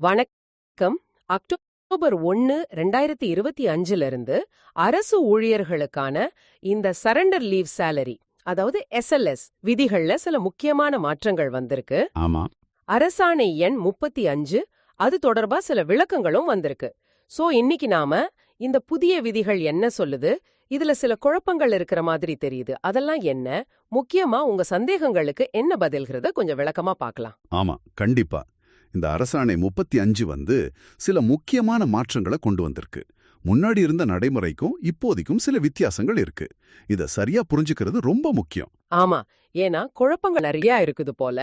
வணக்கம். அக்டோபர் ஒன்னு ரெண்டாயிரத்தி இருபத்தி அஞ்சுல இருந்து அரசு ஊழியர்களுக்கான இந்த சரண்டர் லீவ் சேலரி அதாவது எஸ்எல்எஸ் விதிகள்ல சில முக்கியமான மாற்றங்கள் வந்திருக்கு. ஆமா. அரசாணை எண் முப்பத்தி அஞ்சு அது தொடர்பா சில விளக்கங்களும் வந்திருக்கு. சோ இன்னைக்கு நாம இந்த புதிய விதிகள் என்ன சொல்லுது? இதுல சில குழப்பங்கள் இருக்கிற மாதிரி தெரியுது. அதெல்லாம் என்ன? முக்கியமா உங்க சந்தேகங்களுக்கு என்ன பதில்கிறத கொஞ்சம் விளக்கமா பார்க்கலாம். ஆமா கண்டிப்பா. இந்த அரசாணை முப்பத்தி அஞ்சு வந்து சில முக்கியமான மாற்றங்களை கொண்டு வந்திருக்கு. முன்னாடி இருந்த நடைமுறைக்கும் இப்போதைக்கும் சில வித்தியாசங்கள் இருக்கு. இத சரியா புரிஞ்சுக்கிறது ரொம்ப முக்கியம். ஆமா. ஏன்னா குழப்பங்கள் நிறைய இருக்குது போல.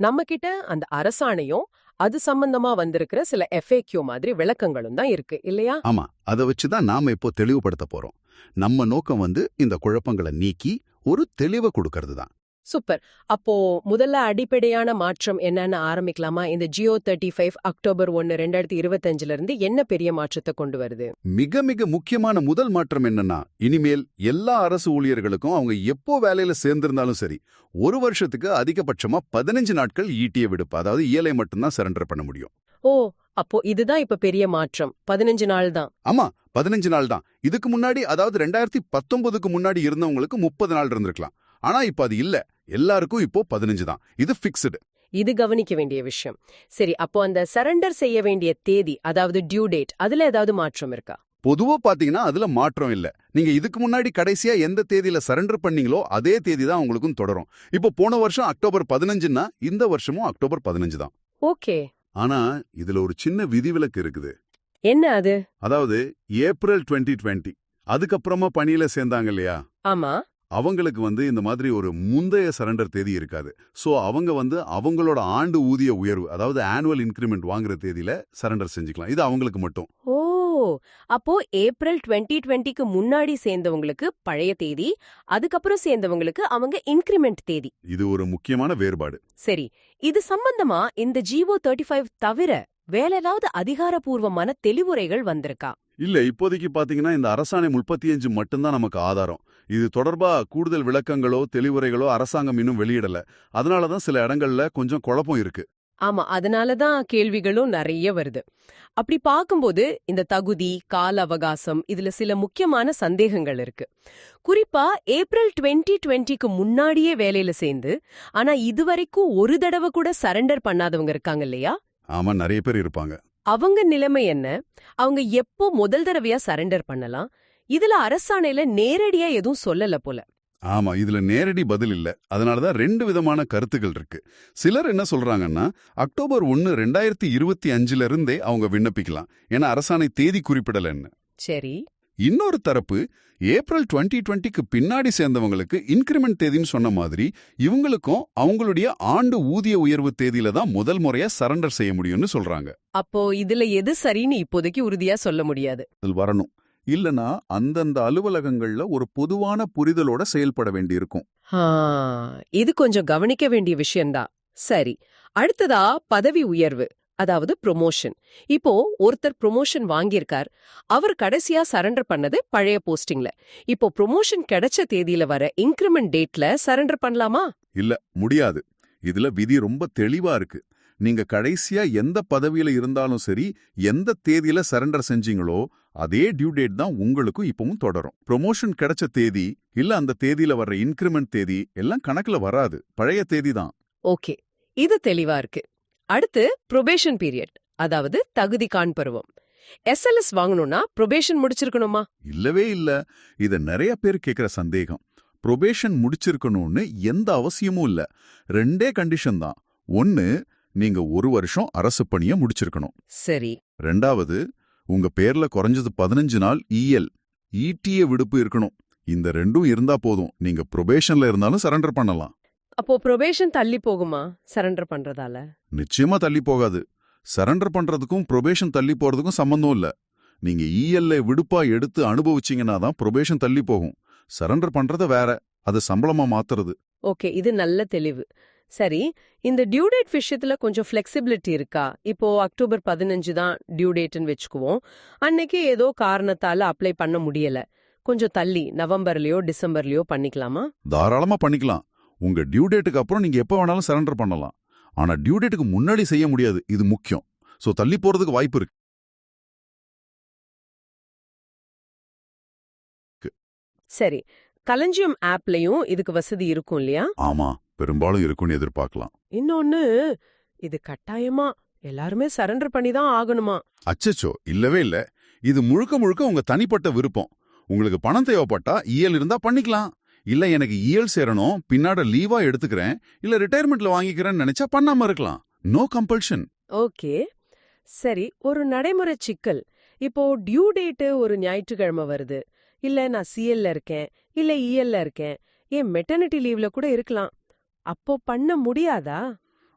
நம்ம கிட்ட அந்த அரசாணையும் அது சம்பந்தமா வந்திருக்கிற சில எஃப்ஏக்யூ மாதிரி விளக்கங்களும் தான் இருக்கு இல்லையா? ஆமா. அதை வச்சுதான் நாம இப்போ தெளிவுபடுத்த போறோம். நம்ம நோக்கம் வந்து இந்த குழப்பங்களை நீக்கி ஒரு தெளிவை கொடுக்கறது தான். சூப்பர். அப்போ முதல்ல அடிப்படையான மாற்றம் என்னன்னு ஆரம்பிக்கலாமா? இந்த ஜியோ தேர்ட்டி ஃபைவ் அக்டோபர் ஒன்னு ரெண்டாயிரத்தி இருபத்தஞ்சுல இருந்து என்ன பெரிய மாற்றத்தை கொண்டு வருது? மிக மிக முக்கியமான முதல் மாற்றம் என்னன்னா இனிமேல் எல்லா அரசு ஊழியர்களுக்கும் அவங்க எப்போ வேலையில சேர்ந்திருந்தாலும் சரி ஒரு வருஷத்துக்கு அதிகபட்சமா பதினஞ்சு நாட்கள் ஈட்டிய விடுப்பு அதாவது இயலை மட்டும்தான் சரண்டர் பண்ண முடியும். ஓ அப்போ இதுதான் இப்ப பெரிய மாற்றம். பதினஞ்சு நாள் தான். ஆமா பதினஞ்சு நாள் தான். இதுக்கு முன்னாடி அதாவது ரெண்டாயிரத்தி பத்தொன்பதுக்கு முன்னாடி இருந்தவங்களுக்கு முப்பது நாள் இருந்திருக்கலாம். ஆனா இப்ப அது இல்ல. எல்லாருக்கும் இப்போ பதினஞ்சு தான். இது பிக்ஸ்டு இது கவனிக்க வேண்டிய விஷயம். சரி அப்போ அந்த சரண்டர் செய்ய வேண்டிய தேதி அதாவது டியூ டேட் அதுல ஏதாவது மாற்றம் இருக்கா? பொதுவா பாத்தீங்கன்னா அதுல மாற்றம் இல்ல. நீங்க இதுக்கு முன்னாடி கடைசியா எந்த தேதியில சரண்டர் பண்ணீங்களோ அதே தேதி தான் உங்களுக்கும் தொடரும். இப்போ போன வருஷம் அக்டோபர் பதினஞ்சுன்னா இந்த வருஷமும் அக்டோபர் பதினஞ்சு தான். ஓகே. ஆனா இதுல ஒரு சின்ன விதிவிலக்கு இருக்குது. என்ன அது? அதாவது ஏப்ரல் 2020 டுவெண்ட்டி. அதுக்கப்புறமா பணியில சேர்ந்தாங்க இல்லையா? ஆமா. அவங்களுக்கு வந்து இந்த மாதிரி ஒரு முந்தைய சரண்டர் தேதி இருக்காது. சோ அவங்க வந்து அவங்களோட ஆண்டு ஊதிய உயர்வு அதாவது ஆனுவல் இன்கிரிமெண்ட் வாங்குற தேதியில சரண்டர் செஞ்சுக்கலாம். இது அவங்களுக்கு மட்டும். ஓ! அப்போ ஏப்ரல் டுவெண்ட்டி டுவெண்ட்டிக்கு முன்னாடி சேர்ந்தவங்களுக்கு பழைய தேதி அதுக்கப்புறம் சேர்ந்தவங்களுக்கு அவங்க இன்கிரிமெண்ட் தேதி. இது ஒரு முக்கியமான வேறுபாடு. சரி இது சம்பந்தமா இந்த ஜிஓ தேர்ட்டி ஃபைவ் தவிர வேற ஏதாவது அதிகாரப்பூர்வமான தெளிவுரைகள் வந்திருக்கா? இல்ல இப்போதைக்கு பாத்தீங்கன்னா இந்த அரசாணை முப்பத்தி அஞ்சு மட்டும்தான் நமக்கு ஆதாரம். இது தொடர்பா கூடுதல் விளக்கங்களோ தெளிவுரைகளோ அரசாங்கம் இன்னும் வெளியிடல. அதனாலதான் சில இடங்கள்ல கொஞ்சம் குழப்பம் இருக்கு. ஆமா அதனாலதான் கேள்விகளும் நிறைய வருது. அப்படி பார்க்கும்போது இந்த தகுதி கால அவகாசம் இதுல சில முக்கியமான சந்தேகங்கள் இருக்கு. குறிப்பா ஏப்ரல் டுவெண்ட்டி டுவெண்ட்டிக்கு முன்னாடியே வேலையில சேர்ந்து ஆனா இதுவரைக்கும் ஒரு தடவை கூட சரண்டர் பண்ணாதவங்க இருக்காங்க இல்லையா? ஆமா நிறைய பேர் இருப்பாங்க. அவங்க நிலைமை என்ன? அவங்க எப்போ முதல் தடவையா சரண்டர் பண்ணலாம்? இதுல அரசாணையில நேரடியா எதுவும் சொல்லல போல. ஆமா இதுல நேரடி பதில் இல்ல. அதனாலதான் ரெண்டு விதமான கருத்துகள் இருக்கு. சிலர் என்ன சொல்றாங்கன்னா அக்டோபர் ஒன்னு ரெண்டாயிரத்தி இருபத்தி அஞ்சுல இருந்தே அவங்க விண்ணப்பிக்கலாம். ஏன்னா அரசாணை தேதி குறிப்பிடலன்னு. சரி. இன்னொரு தரப்பு ஏப்ரல் 2020 டுவெண்ட்டிக்கு பின்னாடி சேர்ந்தவங்களுக்கு இன்கிரிமெண்ட் தேதின்னு சொன்ன மாதிரி இவங்களுக்கும் அவங்களுடைய ஆண்டு ஊதிய உயர்வு தேதியில தான் முதல் முறையா சரண்டர் செய்ய முடியும்னு சொல்றாங்க. அப்போ இதுல எது சரின்னு இப்போதைக்கு உறுதியா சொல்ல முடியாது. வரணும். இல்லனா அந்தந்த அலுவலகங்கள்ல ஒரு பொதுவான புரிதலோட செயல்பட வேண்டியிருக்கும். இது கொஞ்சம் கவனிக்க வேண்டிய விஷயம்தான். சரி அடுத்ததா பதவி உயர்வு. அதாவது ப்ரொமோஷன் இப்போ ஒருத்தர் ப்ரொமோஷன் வாங்கியிருக்கார். அவர் கடைசியா சரண்டர் பண்ணது பழைய போஸ்டிங்ல இப்போ ப்ரொமோஷன் கிடைச்ச தேதியில வர இன்கிரிமெண்ட் டேட்ல சரண்டர் பண்ணலாமா? இல்ல முடியாது. இதுல விதி ரொம்ப தெளிவா இருக்கு. நீங்க கடைசியா எந்த பதவியில இருந்தாலும் சரி எந்த தேதியில சரண்டர் செஞ்சீங்களோ அதே டியூ டேட் தான் உங்களுக்கும் இப்பவும் தொடரும். ப்ரொமோஷன் கிடைச்ச தேதி இல்ல அந்த தேதியில வர்ற இன்கிரிமெண்ட் தேதி எல்லாம் கணக்குல வராது. பழைய தேதி தான். ஓகே இது தெளிவா இருக்கு. அடுத்து ப்ரொபேஷன் பீரியட் அதாவது தகுதி காண் பருவம் எஸ்எல்எஸ் வாங்கணும்னா ப்ரொபேஷன் முடிச்சிருக்கணுமா? இல்லவே இல்ல. இத நிறைய பேர் கேக்குற சந்தேகம். ப்ரொபேஷன் முடிச்சிருக்கணும்னு எந்த அவசியமும் இல்ல. ரெண்டே கண்டிஷன் தான். ஒன்னு நீங்க ஒரு வருஷம் அரசு பணிய முடிச்சிருக்கணும். சரி. ரெண்டாவது உங்க பேர்ல குறைஞ்சது பதினஞ்சு நாள் இஎல் ஈட்டிய விடுப்பு இருக்கணும். இந்த ரெண்டும் இருந்தா போதும். நீங்க ப்ரொபேஷன்ல இருந்தாலும் சரண்டர் பண்ணலாம். அப்போ ப்ரொபேஷன் தள்ளி போகுமா? சரண்டர் பண்றதால? நிச்சயமா தள்ளி போகாது. சரண்டர் பண்றதுக்கும் ப்ரொபேஷன் தள்ளி போறதுக்கும் சம்பந்தம் இல்ல. நீங்க இஎல்ஐ விடுப்பா எடுத்து அனுபவிச்சீங்கன்னா தான் ப்ரொபேஷன் தள்ளி போகும். சரண்டர் பண்றத வேற. அது சம்பளமா மாத்துறது. ஓகே இது நல்ல தெளிவு. சரி இந்த டியூ டேட் விஷயத்துல கொஞ்சம் ஃப்ளெக்சிபிலிட்டி இருக்கா? இப்போ அக்டோபர் பதினஞ்சு தான் டியூ டேட்னு வச்சுக்குவோம். அன்னைக்கு ஏதோ காரணத்தால அப்ளை பண்ண முடியல. கொஞ்சம் தள்ளி நவம்பர்லயோ டிசம்பர்லயோ பண்ணிக்கலாமா? தாராளமா பண்ணிக்கலாம். உங்க டியூ டேட்டுக்கு அப்புறம் நீங்க எப்ப வேணாலும் சரண்டர் பண்ணலாம். ஆனா டியூ டேட்டுக்கு முன்னாடி செய்ய முடியாது. இது முக்கியம். சோ தள்ளி போறதுக்கு வாய்ப்பு இருக்கு. சரி. களஞ்சியம் ஆப்லயும் இதுக்கு வசதி இருக்கும் இல்லையா? ஆமா. பெரும்பாலும் இருக்கும்னு எதிர்பார்க்கலாம். இன்னொன்னு இது கட்டாயமா எல்லாருமே சரண்டர் பண்ணி தான் ஆகணுமா? அச்சச்சோ! இல்லவே இல்ல. இது முழுக்க முழுக்க உங்க தனிப்பட்ட விருப்பம். உங்களுக்கு பணம் தேவைப்பட்டா இஎல் இருந்தா பண்ணிக்கலாம். இல்ல எனக்கு இஎல் சேரணும் பின்னாட லீவா எடுத்துக்கிறேன் இல்ல ரிட்டையர்மெண்ட்ல வாங்கிக்கிறேன்னு நினைச்சா பண்ணாம இருக்கலாம். No compulsion okay. சரி ஒரு நடைமுறை சிக்கல். இப்போ டியூ டேட்டு ஒரு ஞாயிற்றுக்கிழமை வருது. இல்ல நான் சிஎல்ல இருக்கேன் இல்ல இஎல்ல இருக்கேன் ஏன் மெட்டர்னிட்டி லீவ்ல கூட இருக்கலாம். அப்போ பண்ண முடியாதா?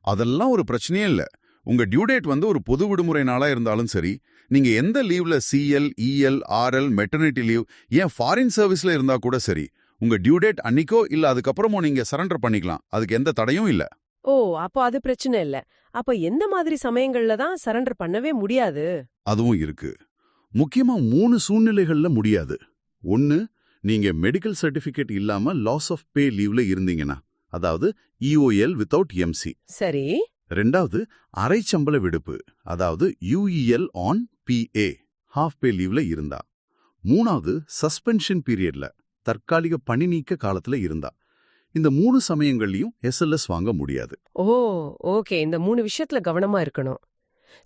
அதெல்லாம் ஒரு பிரச்சனையே இல்ல. உங்க டியூ டேட் வந்து ஒரு பொது விடுமுறை நாளா இருந்தாலும் சரி நீங்க எந்த லீவ்ல CL EL RL maternity leave ஏன் ஃபாரின் சர்வீஸ்ல இருந்தா கூட சரி உங்க டியூ டேட் அன்னிக்கோ இல்ல அதுக்கப்புறமோ நீங்க சரண்டர் பண்ணிக்கலாம். அதுக்கு எந்த தடையும் இல்ல. ஓ அப்போ அது பிரச்சனை இல்ல. அப்ப எந்த மாதிரி சமயங்கள்ல தான் சரண்டர் பண்ணவே முடியாது? அதுவும் இருக்கு. முக்கியமா மூணு சூழ்நிலைகள்ல முடியாது. ஒன்னு நீங்க மெடிக்கல் சர்டிபிகேட் இல்லாம லாஸ் ஆஃப் பே லீவ்ல இருந்தீங்கன்னா அதாவது இஓஎல் வித்தவுட் எம்சி சரி. ரெண்டாவது அரைச்சம்பள விடுப்பு அதாவது UEL on PA half pay லீவ்ல இருந்தா. மூணாவது சஸ்பென்ஷன் பீரியட்ல தற்காலிக பணி நீக்க காலத்துல இருந்தா. இந்த மூணு சமயங்கள்லயும் எஸ்எல்எஸ் வாங்க முடியாது. Oh okay. இந்த மூணு விஷயத்துல கவனமா இருக்கணும்.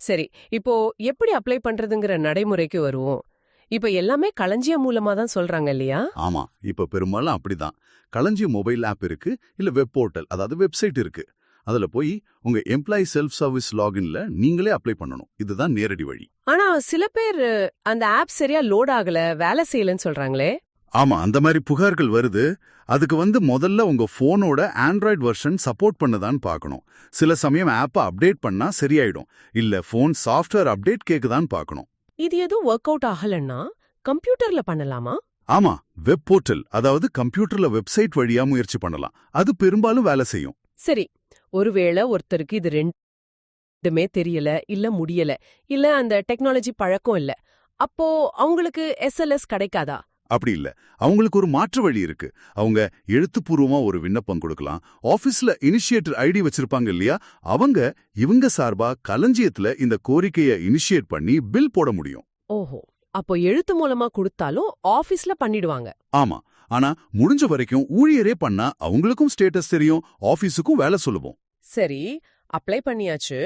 சரி இப்போ எப்படி அப்ளை பண்றதுங்கிற நடைமுறைக்கு வருவோம். இப்போ எல்லாமே களஞ்சியம் மூலமா தான் சொல்றாங்க இல்லையா? ஆமா இப்ப பெரும்பாலும் அப்படிதான். களஞ்சிய மொபைல் ஆப் இருக்கு இல்ல வெப் போர்ட்டல் அதாவது வெப்சைட் இருக்கு. அதுல போய் உங்க எம்ப்ளாயி செல்ஃப் சர்வீஸ் லாகின்ல நீங்களே அப்ளை பண்ணணும். இதுதான் நேரடி வழி. ஆனா சில பேர் அந்த ஆப் சரியா லோட் ஆகல வேலை செய்யலன்னு சொல்றாங்களே. ஆமா அந்த மாதிரி புகார்கள் வருது. அதுக்கு வந்து முதல்ல உங்க போனோட ஆண்ட்ராய்டு வெர்ஷன் சப்போர்ட் பண்ணுதான்னு பார்க்கணும் சில சமயம் ஆப்பை அப்டேட் பண்ணா சரியாயிடும். இல்ல போன் சாஃப்ட்வேர் அப்டேட் கேக்குதான்னு பார்க்கணும் இது எதுவும் ஒர்க் அவுட் ஆகலன்னா கம்ப்யூட்டர்ல பண்ணலாமா? ஆமா வெப் போர்ட்டல் அதாவது கம்ப்யூட்டர்ல வெப்சைட் வழியா முயற்சி பண்ணலாம். அது பெரும்பாலும் வேலை செய்யும். சரி ஒருவேளை ஒருத்தருக்கு இது ரெண்டுமே தெரியல இல்ல முடியல இல்ல அந்த டெக்னாலஜி பழக்கம் இல்ல. அப்போ அவங்களுக்கு எஸ்எல்எஸ் கிடைக்காதா? அப்படி இல்ல. அவங்களுக்கு ஒரு மாற்று வழி இருக்கு. அவங்க எழுத்துப்பூர்வமா ஒரு விண்ணப்பம் கொடுக்கலாம். ஆபீஸ்ல இனிஷியேட்டர் ஐடி வச்சிருப்பாங்க இல்லையா? அவங்க இவங்க சார்பா களஞ்சியத்துல இந்த கோரிக்கையை இனிஷியேட் பண்ணி பில் போட முடியும். ஓஹோ. அப்போ எழுத்து மூலமா கொடுத்தாலும் ஆபீஸ்ல பண்ணிடுவாங்க. ஆமா. ஆனா முடிஞ்ச வரைக்கும் ஊழியரே பண்ணா அவங்களுக்கும் ஸ்டேட்டஸ் தெரியும் ஆபீஸுக்கும் வேலை சொல்லுவோம். சரி. அப்ளை பண்ணியாச்சு.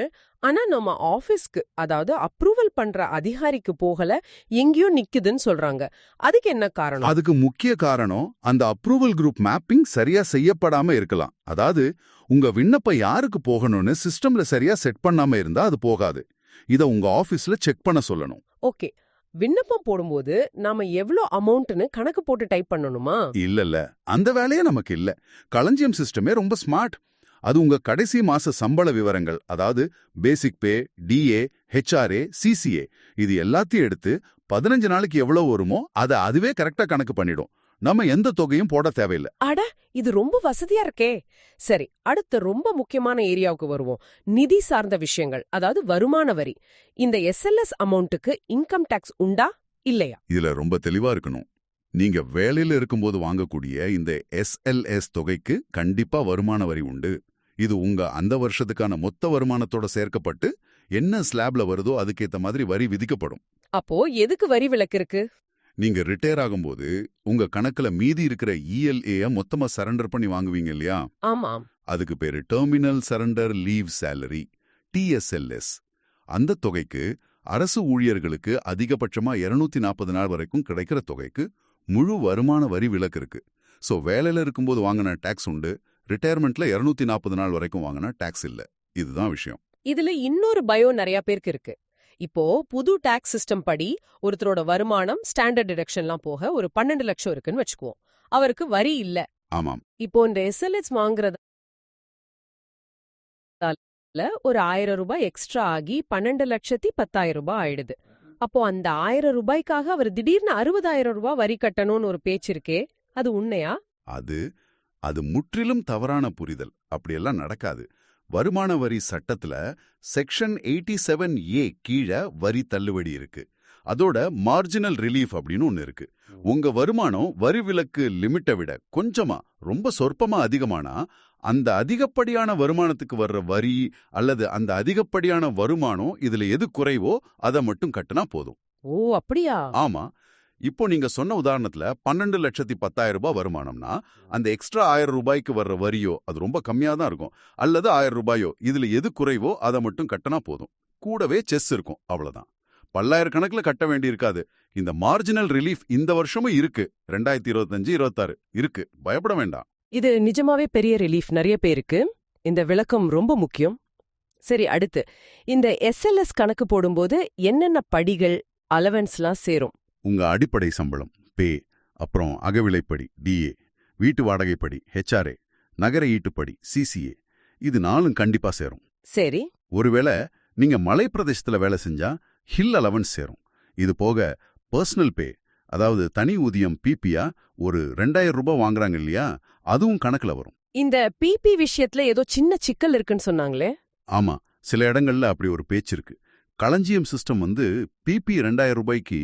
ஆனா நம்ம ஆபீஸ்க்கு அதாவது அப்ரூவல் பண்ற அதிகாரிக்கு போகல எங்கேயோ நிக்குதுன்னு சொல்றாங்க. அதுக்கு என்ன காரணம்? அதுக்கு முக்கிய காரணம் அந்த அப்ரூவல் குரூப் மேப்பிங் சரியா செய்யப்படாம இருக்கலாம். அதாவது உங்க விண்ணப்பம் யாருக்கு போகணும்னு சிஸ்டம்ல சரியா செட் பண்ணாம இருந்தா அது போகாது. இத உங்க ஆபீஸ்ல செக் பண்ண சொல்லணும். ஓகே. விண்ணப்பம் போடும்போது நாம எவ்ளோ அமௌண்ட்னு கணக்கு போட்டு டைப் பண்ணணுமா? இல்ல இல்ல அந்த வேலையே நமக்கு இல்ல. களஞ்சியம் சிஸ்டமே ரொம்ப ஸ்மார்ட். அது உங்க கடைசி மாச சம்பள விவரங்கள் அதாவது basic pay DA HRA CCA இது எல்லாத்தையும் எடுத்து பதினஞ்சு நாளைக்கு எவ்வளவு வருமோ அதை அதுவே கரெக்டா கணக்கு பண்ணிடும். நம்ம எந்த தொகையும் போட தேவையில்லை. அட இது ரொம்ப வசதியா இருக்கே. சரி அடுத்து ரொம்ப முக்கியமான ஏரியாவுக்கு வருவோம். நிதி சார்ந்த விஷயங்கள் அதாவது வருமான வரி. இந்த எஸ்எல்எஸ் அமௌண்ட்டுக்கு இன்கம் டாக்ஸ் உண்டா இல்லையா? இதுல ரொம்ப தெளிவா இருக்கணும். நீங்க வேலையில இருக்கும்போது வாங்கக்கூடிய இந்த எஸ்எல்எஸ் தொகைக்கு கண்டிப்பா வருமான வரி உண்டு. இது உங்க அந்த வருஷத்துக்கான மொத்த வருமானத்தோட சேர்க்கப்பட்டு என்ன ஸ்லாப்ல வருதோ அதுக்கேத்த மாதிரி வரி விதிக்கப்படும். அப்போ எதுக்கு வரி விலக்கு இருக்கு? நீங்க ரிட்டையர் ஆகும்போது உங்க கணக்குல மீதி இருக்கிற இஎல்ஏ மொத்தமா சரண்டர் பண்ணி வாங்குவீங்க இல்லையா? ஆமாம். அதுக்கு பேரு terminal surrender leave salary DSLS அந்த தொகைக்கு அரசு ஊழியர்களுக்கு அதிகபட்சமா 240 நாற்பது நாள் வரைக்கும் கிடைக்கிற தொகைக்கு முழு வருமான வரி விலக்கு இருக்கு. சோ வேலையில இருக்கும்போது வாங்கின டாக்ஸ் உண்டு ரிட்டையர்மெண்ட்ல 240 நாற்பது நாள் வரைக்கும் வாங்கின டாக்ஸ் இல்ல. இதுதான் விஷயம். இதுல இன்னொரு பயம் நிறைய பேருக்கு இருக்கு. இப்போ புது டாக்ஸ் சிஸ்டம் படி ஒருத்தரோட வருமானம் ஸ்டாண்டர்ட் டிடக்ஷன்லாம் போக ஒரு பன்னெண்டு லட்சம் இருக்குன்னு வச்சுக்குவோம். அவருக்கு வரி இல்ல. ஆமாம். இப்போ இந்த எஸ்எல்எஸ் வாங்குறதால ஒரு ஆயிரம் ரூபாய் எக்ஸ்ட்ரா ஆகி பன்னெண்டு லட்சத்தி பத்தாயிரம் ரூபாய் ஆயிடுது. அப்போ அந்த ஆயிரம் ரூபாய்க்காக அவர் திடீர்னு அறுபதாயிரம் ரூபாய் வரி கட்டணும்னு ஒரு பேச்சு இருக்கே அது உண்மையா? அது அது முற்றிலும் தவறான புரிதல். அப்படியெல்லாம் நடக்காது. வருமான வரி சட்டத்துல செக்ஷன் எயிட்டி செவன் ஏ கீழே வரி தள்ளுபடி இருக்கு. அதோட மார்ஜினல் ரிலீஃப் அப்படின்னு ஒன்னு இருக்கு. உங்க வருமானம் வரி விலக்கு லிமிட்டை விட கொஞ்சமா ரொம்ப சொற்பமா அதிகமானா அந்த அதிகப்படியான வருமானத்துக்கு வர்ற வரி அல்லது அந்த அதிகப்படியான வருமானம் இதுல எது குறைவோ அதை மட்டும் கட்டுனா போதும். ஓ அப்படியா? ஆமா. இப்போ நீங்க சொன்ன உதாரணத்துல பன்னெண்டு லட்சத்தி பத்தாயிரம் ரூபாய் வருமானம்னா அந்த எக்ஸ்ட்ரா ஆயிரம் ரூபாய்க்கு வர்ற வரியோ அது ரொம்ப கம்மியா தான் இருக்கும். அல்லது ஆயிரம் ரூபாயோ இதுல எது குறைவோ அதை மட்டும் கட்டினா போதும். கூடவே செஸ் இருக்கும் அவ்வளவுதான். பல்லாயிரக்கணக்குல கட்ட வேண்டி இருக்காது. இந்த மார்ஜினல் ரிலீஃப் இந்த வருஷமும் இருக்கு. ரெண்டாயிரத்தி இருபத்தஞ்சு இருபத்தாறு இருக்கு. பயப்பட வேண்டாம். இது நிஜமாவே பெரிய ரிலீஃப். நிறைய பேருக்கு இந்த விளக்கம் ரொம்ப முக்கியம். சரி அடுத்து. இந்த எஸ்எல்எஸ் கணக்கு போடும்போது என்னென்ன படிகள் அலவன்ஸ்லாம் சேரும்? உங்க அடிப்படை சம்பளம் பே அப்புறம் அகவிலைப்படி டிஏ வீட்டு வாடகைப்படி ஹெச்ஆர்ஏ நகர ஈட்டுப்படி சிசிஏ இது நாலும் கண்டிப்பா சேரும். சரி. ஒருவேளை நீங்க மலை பிரதேசத்துல வேலை செஞ்சா ஹில் அலவன்ஸ் சேரும். இது போக பர்சனல் பே அதாவது தனி ஊதியம் பிபியா ஒரு ரெண்டாயிரம் ரூபாய் வாங்குறாங்க இல்லையா அதுவும் கணக்குல வரும். இந்த பிபி விஷயத்துல ஏதோ சின்ன சிக்கல் இருக்குன்னு சொன்னாங்களே. ஆமா சில இடங்கள்ல அப்படி ஒரு பேச்சு இருக்கு. களஞ்சியம் சிஸ்டம் வந்து பிபி ரெண்டாயிரம் ரூபாய்க்கு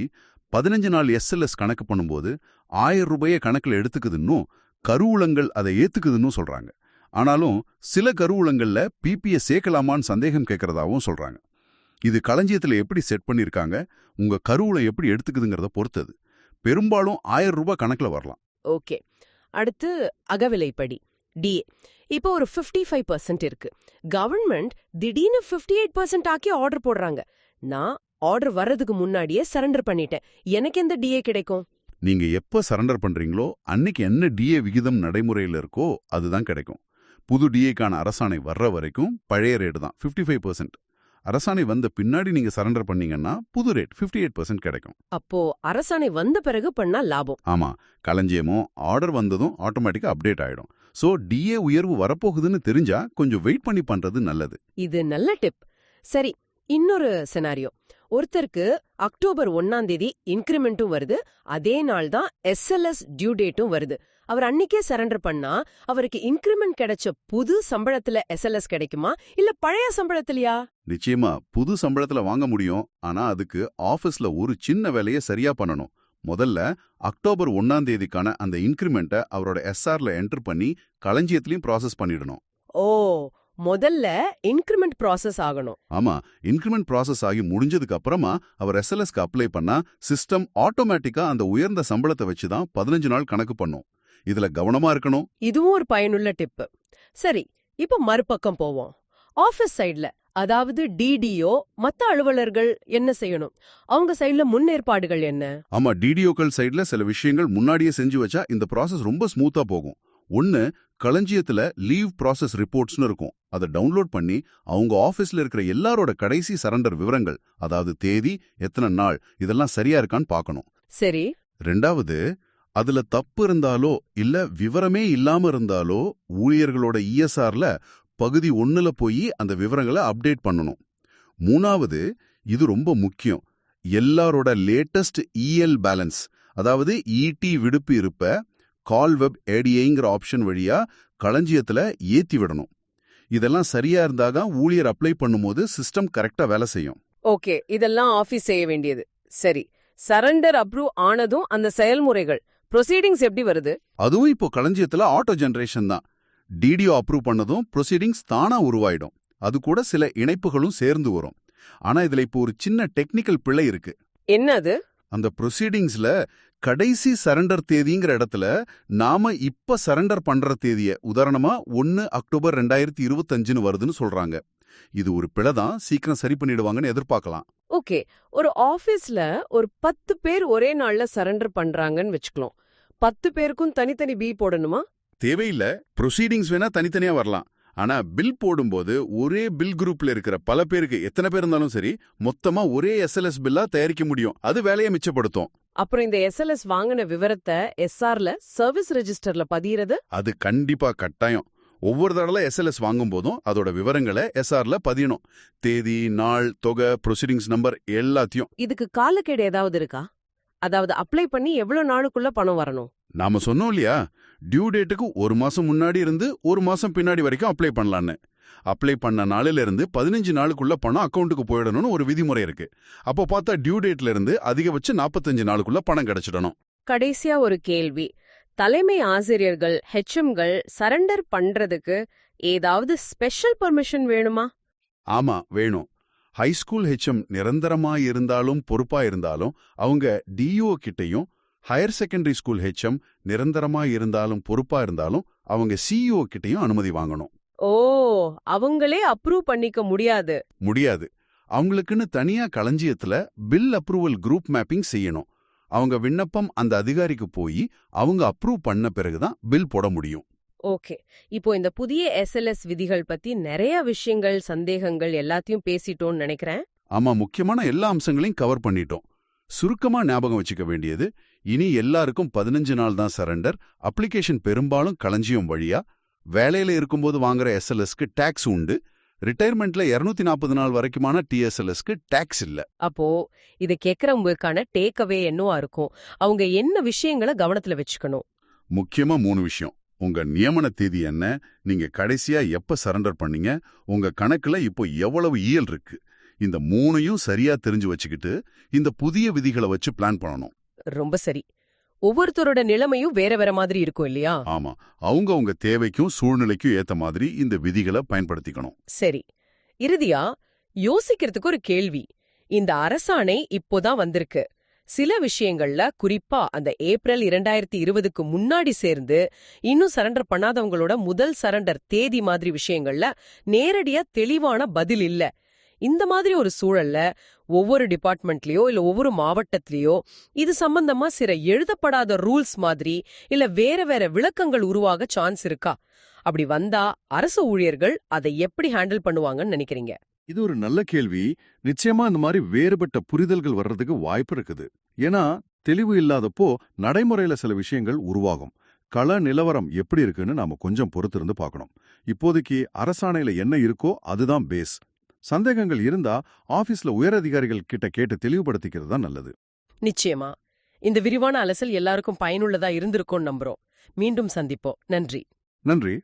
பதினஞ்சு நாள் எஸ்எல்எஸ் கணக்கு பண்ணும்போது ஆயிரம் ரூபாயை கணக்குல எடுத்துக்குதுன்னும் கருவூலங்கள் அதை ஏத்துக்குதுன்னு சொல்றாங்க. ஆனாலும் சில கருவூலங்கள்ல பிபியை சேர்க்கலாமான்னு சந்தேகம் கேட்கறதாவும் சொல்றாங்க. இது களஞ்சியத்துல எப்படி செட் பண்ணிருக்காங்க உங்க கருவூலம் எப்படி எடுத்துக்குதுங்கிறத பொறுத்தது. பெரும்பாலும் ஆயிரம் ரூபாய் கணக்குல வரலாம். ஓகே. அடுத்து அகவிலைப்படி டிஏ இப்போ ஒரு 55% ஃபைவ் பர்சன்ட் இருக்கு. கவர்மெண்ட் திடீர்னு 58% எயிட் பர்சன்ட் ஆக்கி ஆர்டர் போடுறாங்க. நான் ஆர்டர் வர்றதுக்கு முன்னாடியே சரண்டர் பண்ணிட்டேன். எனக்கு எந்த டிஏ கிடைக்கும்? நீங்க எப்ப சரண்டர் பண்றீங்களோ அன்னைக்கு என்ன டிஏ விகிதம் நடைமுறையில் இருக்கோ அதுதான் கிடைக்கும். புது டிஏக்கான அரசாணை வர்ற வரைக்கும் பழைய ரேட்டு தான் 55% ஃபைவ் அரசாணை வந்த பின்னாடி நீங்க சரண்டர் பண்ணீங்கன்னா புது ரேட் 58% எயிட் கிடைக்கும். அப்போ அரசாணை வந்த பிறகு பண்ணா லாபம். ஆமா களஞ்சியமோ ஆர்டர் வந்ததும் ஆட்டோமேட்டிக்கா அப்டேட் ஆயிடும். சோ டிஏ உயர்வு வரப்போகுதுன்னு தெரிஞ்சா கொஞ்சம் வெயிட் பண்ணி பண்றது நல்லது. இது நல்ல டிப் சரி இன்னொரு செனாரியோ ஒருத்தருக்கு அக்டோபர் ஒன்னாம் தேதி இன்கிரிமெண்ட்டும் வருது அதே நாள் தான் எஸ்எல்எஸ் டியூ டேட்டும் வருது. அவர் அன்னைக்கே சரண்டர் பண்ணா அவருக்கு இன்கிரிமெண்ட் கிடைச்ச புது சம்பளத்துல எஸ்எல்எஸ் கிடைக்குமா? இல்ல பழைய சம்பளத்திலயா? நிச்சயமா புது சம்பளத்துல வாங்க முடியும். ஆனா அதுக்கு ஆபீஸ்ல ஒரு சின்ன வேலையை சரியா பண்ணணும். முதல்ல அக்டோபர் ஒன்னாம் தேதிக்கான அந்த இன்கிரிமெண்ட்டை அவரோட எஸ்ஆர்ல என்டர் பண்ணி களஞ்சியத்திலையும் ப்ராசஸ் பண்ணிடணும். ஓ முதல்ல இன்கிரிமெண்ட் ப்ராசஸ் ஆகணும். ஆமா இன்கிரிமெண்ட் ப்ராசஸ் ஆகி முடிஞ்சதுக்கு அப்புறமா அவர் எஸ்எல்எஸ்க்கு அப்ளை பண்ணா சிஸ்டம் ஆட்டோமேட்டிக்கா அந்த உயர்ந்த சம்பளத்தை வச்சு தான் பதினஞ்சு நாள் கணக்கு பண்ணும். இதுல கவனமா இருக்கணும். இதுவும் ஒரு பயனுள்ள டிப் சரி இப்போ மறுபக்கம் போவோம். ஆபீஸ் சைடுல அதாவது டிடிஓ மத்த அலுவலர்கள் என்ன செய்யணும்? அவங்க சைடுல முன்னேற்பாடுகள் என்ன? ஆமா டிடிஓக்கள் சைடுல சில விஷயங்கள் முன்னாடியே செஞ்சு வச்சா இந்த ப்ராசஸ் ரொம்ப ஸ்மூத்தா போகும். ஒன்னு களஞ்சியத்துல லீவ் ப்ராசஸ் ரிப்போர்ட்ஸ்னு இருக்கும். அதை டவுன்லோட் பண்ணி அவங்க ஆபீஸ்ல இருக்கிற எல்லாரோட கடைசி சரண்டர் விவரங்கள் அதாவது தேதி எத்தனை நாள் இதெல்லாம் சரியா இருக்கான்னு பார்க்கணும். சரி. ரெண்டாவது அதுல தப்பு இருந்தாலோ இல்ல விவரமே இல்லாம இருந்தாலோ ஊழியர்களோட இஎஸ்ஆர்ல பகுதி ஒண்ணுல போய் அந்த விவரங்களை அப்டேட் பண்ணணும். மூணாவது இது ரொம்ப முக்கியம். எல்லாரோட லேட்டஸ்ட் இஎல் பேலன்ஸ் அதாவது இடி விடுப்பு இருப்ப கால் வெப் ஏடிஐங்கிற ஆப்ஷன் வழியா களஞ்சியத்துல ஏத்தி விடணும். இதெல்லாம் சரியா இருந்தாதான் ஊழியர் அப்ளை பண்ணும்போது சிஸ்டம் கரெக்டா வேலை செய்யும். ஓகே இதெல்லாம் ஆபீஸ் செய்ய வேண்டியது. சரி சரண்டர் அப்ரூவ் ஆனதும் அந்த செயல்முறைகள் ப்ரொசீடிங்ஸ் எப்படி வருது? அதுவும் இப்போ களஞ்சியத்துல ஆட்டோ ஜெனரேஷன் தான். டிடிஓ அப்ரூவ் பண்ணதும் ப்ரொசீடிங்ஸ் தானா உருவாயிடும். அது கூட சில இணைப்புகளும் சேர்ந்து வரும். ஆனா இதுல இப்போ ஒரு சின்ன டெக்னிக்கல் பிழை இருக்கு. என்னது? அந்த ப்ரொசீடிங்ஸ்ல கடைசி சரண்டர் தேதிங்கிற இடத்துல நாம இப்ப சரண்டர் பண்ற தேதிய உதாரணமா ஒன்னு அக்டோபர் ரெண்டாயிரத்தி இருபத்தஞ்சுன்னு வருதுன்னு சொல்றாங்க. இது ஒரு பிழை தான் சீக்கிரம் சரி பண்ணிடுவாங்கன்னு எதிர்பார்க்கலாம். ஓகே ஒரு ஆபீஸ்ல ஒரு பத்து பேர் ஒரே நாள்ல சரண்டர் பண்றாங்கன்னு வச்சுக்கலாம். பத்து பேருக்கும் தனித்தனி பி போடணுமா? தேவையில்ல ப்ரொசீடிங்ஸ் வேணா தனித்தனியா வரலாம். ஆனா பில் போடும்போது ஒரே பில் குரூப்ல இருக்கிற பல பேருக்கு எத்தனை பேர் இருந்தாலும் சரி மொத்தமா ஒரே எஸ்எல்எஸ் பில்லா தயாரிக்க முடியும். அது வேலையை மிச்சப்படுத்தும். அப்புறம் இந்த எஸ்எல்எஸ் வாங்கின விவரத்தை எஸ்ஆர்ல சர்வீஸ் ரெஜிஸ்டர்ல பதியறது? அது கண்டிப்பா கட்டாயம். ஒவ்வொரு தடவை எஸ்எல்எஸ் வாங்கும் போதும் அதோட விவரங்களை எஸ்ஆர்ல பதியணும். தேதி நாள் தொகை ப்ரொசீடிங்ஸ் நம்பர் எல்லாத்தையும். இதுக்கு காலக்கெடு ஏதாவது இருக்கா? அதாவது அப்ளை பண்ணி எவ்வளவு நாளுக்குள்ள பணம் வரணும்? நாம சொன்னோம் இல்லையா? டியூ டேட்டுக்கு ஒரு மாசம் முன்னாடி இருந்து ஒரு மாசம் பின்னாடி வரைக்கும் அப்ளை பண்ணலான்னு. அப்ளை பண்ண நாளில இருந்து பதினஞ்சு நாளுக்குள்ள பணம் அக்கவுண்ட்டுக்கு போயிடணும்னு ஒரு விதிமுறை இருக்கு. அப்போ பார்த்தா டியூ டேட்ல இருந்து அதிகபட்சம் நாற்பத்தஞ்சு நாளுக்குள்ள பணம் கிடைச்சிடணும். கடைசியா ஒரு கேள்வி. தலைமை ஆசிரியர்கள் ஹெச்எம்கள் சரண்டர் பண்றதுக்கு ஏதாவது ஸ்பெஷல் பர்மிஷன் வேணுமா? ஆமா வேணும். ஹைஸ்கூல் ஹெச்எம் நிரந்தரமா இருந்தாலும் பொறுப்பா இருந்தாலும் அவங்க டிஓ கிட்டயும் ஹையர் செகண்டரி ஸ்கூல் ஹெச்எம் நிரந்தரமா இருந்தாலும் பொறுப்பா இருந்தாலும் அவங்க சிஇஓ கிட்டயும் அனுமதி வாங்கணும். ஓ அவங்களே அப்ரூவ் பண்ணிக்க முடியாது. முடியாது. அவங்களுக்குன்னு தனியா களஞ்சியத்துல பில் அப்ரூவல் குரூப் மேப்பிங் செய்யணும். அவங்க விண்ணப்பம் அந்த அதிகாரிக்கு போய் அவங்க அப்ரூவ் பண்ண பிறகுதான் பில் போட முடியும். ஓகே. இப்போ இந்த புதிய எஸ்எல்எஸ் விதிகள் பத்தி நிறைய விஷயங்கள் சந்தேகங்கள் எல்லாத்தையும் பேசிட்டோம்னு நினைக்கிறேன். ஆமா முக்கியமான எல்லா அம்சங்களையும் கவர் பண்ணிட்டோம். சுருக்கமா ஞாபகம் வச்சுக்க வேண்டியது இனி எல்லாருக்கும் பதினஞ்சு நாள் தான் சரண்டர் அப்ளிகேஷன் பெரும்பாலும் களஞ்சியம் வழியா வேலையில இருக்கும்போது வாங்குற எஸ்எல்எஸ்க்கு டேக்ஸ் உண்டு. ரிட்டையர்மெண்ட்ல 240 நாற்பது நாள் வரைக்குமான டிஎஸ்எல்எஸ்க்கு டேக்ஸ் இல்ல. அப்போ இதை கேட்கறவங்களுக்கான டேக் அவே என்னவா இருக்கும்? அவங்க என்ன விஷயங்களை கவனத்துல வச்சுக்கணும்? முக்கியமா மூணு விஷயம். உங்க நியமன தேதி என்ன? நீங்க கடைசியா எப்ப சரண்டர் பண்ணீங்க? உங்க கணக்குல இப்போ எவ்வளவு இயல் இருக்கு? இந்த மூணையும் சரியா தெரிஞ்சு வச்சுக்கிட்டு இந்த புதிய விதிகளை வச்சு பிளான் பண்ணணும். ரொம்ப சரி. ஒவ்வொருத்தரோட நிலைமையும் வேற வேற மாதிரி இருக்கும் இல்லையா? ஆமா. அவங்க உங்க தேவைக்கும் சூழ்நிலைக்கும் ஏத்த மாதிரி இந்த விதிகளை பயன்படுத்திக்கணும். சரி. இறுதியா யோசிக்கிறதுக்கு ஒரு கேள்வி. இந்த அரசாணை இப்போதான் வந்திருக்கு. சில விஷயங்கள்ல குறிப்பா அந்த ஏப்ரல் இரண்டாயிரத்தி இருபதுக்கு முன்னாடி சேர்ந்து இன்னும் சரண்டர் பண்ணாதவங்களோட முதல் சரண்டர் தேதி மாதிரி விஷயங்கள்ல நேரடியா தெளிவான பதில் இல்ல. இந்த மாதிரி ஒரு சூழல்ல ஒவ்வொரு டிபார்ட்மெண்ட்லயோ இல்ல ஒவ்வொரு மாவட்டத்திலயோ இது சம்பந்தமா சில எழுதப்படாத ரூல்ஸ் மாதிரி இல்ல வேற வேற விளக்கங்கள் உருவாக சான்ஸ் இருக்கா? அப்படி வந்தா அரசு ஊழியர்கள் அதை எப்படி ஹேண்டில் பண்ணுவாங்கன்னு நினைக்கிறீங்க? இது ஒரு நல்ல கேள்வி. நிச்சயமா இந்த மாதிரி வேறுபட்ட புரிதல்கள் வர்றதுக்கு வாய்ப்பு இருக்குது. ஏன்னா தெளிவு இல்லாதப்போ நடைமுறையில சில விஷயங்கள் உருவாகும். கள நிலவரம் எப்படி இருக்குன்னு நாம கொஞ்சம் பொறுத்திருந்து பார்க்கணும். இப்போதைக்கு அரசாணையில என்ன இருக்கோ அதுதான் பேஸ் சந்தேகங்கள் இருந்தா ஆபீஸ்ல உயரதிகாரிகள் கிட்ட கேட்டு தெளிவுபடுத்திக்கிறது தான் நல்லது. நிச்சயமா. இந்த விரிவான அலசல் எல்லாருக்கும் பயனுள்ளதா இருந்திருக்கும்னு நம்புறோம். மீண்டும் சந்திப்போம். நன்றி. நன்றி.